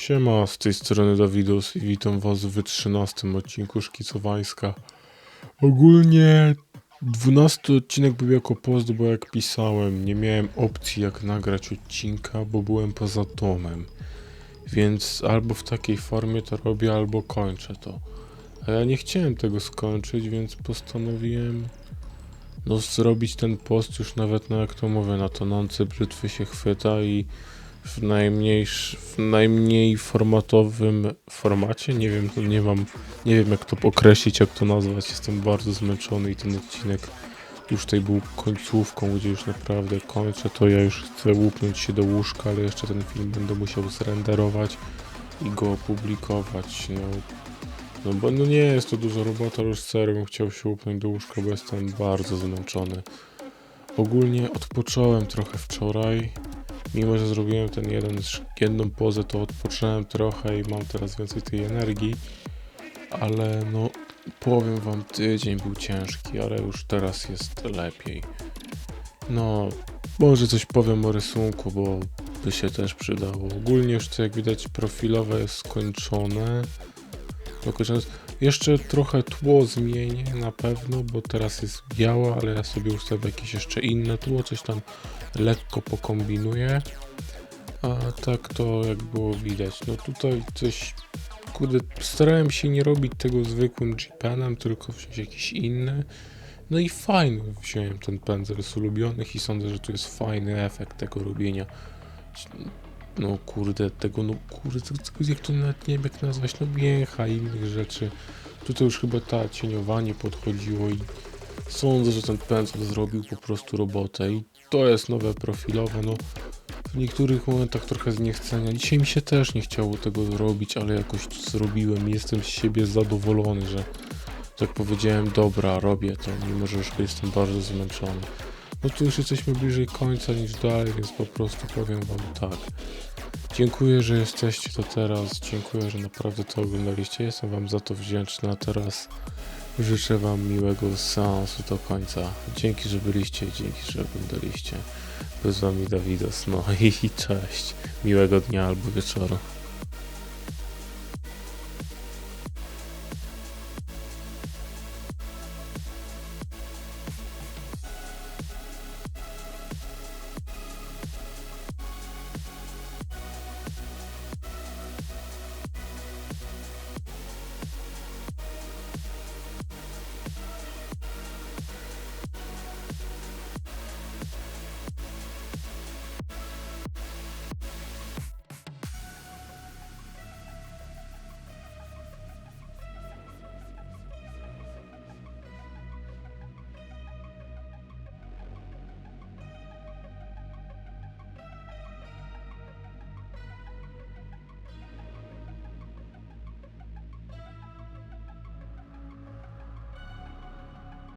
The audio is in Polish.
Siema, z tej strony Dawidus i witam was w 13 odcinku Szkicowańska. Ogólnie 12 odcinek był jako post, bo jak pisałem, nie miałem opcji jak nagrać odcinka, bo byłem poza domem. Więc albo w takiej formie to robię, albo kończę to. A ja nie chciałem tego skończyć, więc postanowiłem no zrobić ten post już nawet na jak to mówię, na tonące brzytwy się chwyta i w najmniejsz, w najmniej formatowym formacie, nie wiem, nie mam, nie wiem jak to określić, jak to nazwać, jestem bardzo zmęczony i ten odcinek już tutaj był końcówką, gdzie już naprawdę kończę, to ja już chcę łupnąć się do łóżka, ale jeszcze ten film będę musiał zrenderować i go opublikować, no. No bo no nie jest to dużo roboty, ale już serio bym chciał się łupnąć do łóżka, bo jestem bardzo zmęczony. Ogólnie odpocząłem trochę wczoraj, mimo że zrobiłem ten jeden, jedną pozę, to odpocząłem trochę i mam teraz więcej tej energii, ale no powiem wam, tydzień był ciężki, ale już teraz jest lepiej. No, może coś powiem o rysunku, bo by się też przydało. Ogólnie już to jak widać profilowe jest skończone. Dokończone. Jeszcze trochę tło zmienię na pewno, bo teraz jest białe, ale ja sobie ustawię jakieś jeszcze inne tło, coś tam lekko pokombinuję. A tak to jak było widać, no tutaj coś, kurde, starałem się nie robić tego zwykłym G-penem, tylko wziąć jakiś inny. No i fajny wziąłem ten pędzel z ulubionych i sądzę, że tu jest fajny efekt tego robienia. No kurde, tego, no kurde, jak to nawet nie wiem jak nazwać, no mięcha i innych rzeczy. Tutaj już chyba ta cieniowanie podchodziło i sądzę, że ten pędzel zrobił po prostu robotę i to jest nowe profilowe, no w niektórych momentach trochę zniechcenia. Dzisiaj mi się też nie chciało tego zrobić, ale jakoś to zrobiłem i jestem z siebie zadowolony, że tak powiedziałem, dobra, robię to, mimo że już jestem bardzo zmęczony. No tu już jesteśmy bliżej końca niż dalej, więc po prostu powiem wam tak. Dziękuję, że jesteście to teraz. Dziękuję, że naprawdę to oglądaliście. Jestem wam za to wdzięczny, a teraz życzę wam miłego seansu do końca. Dzięki, że byliście, dzięki, że oglądaliście. Był z wami Dawidos, no i cześć. Miłego dnia albo wieczoru.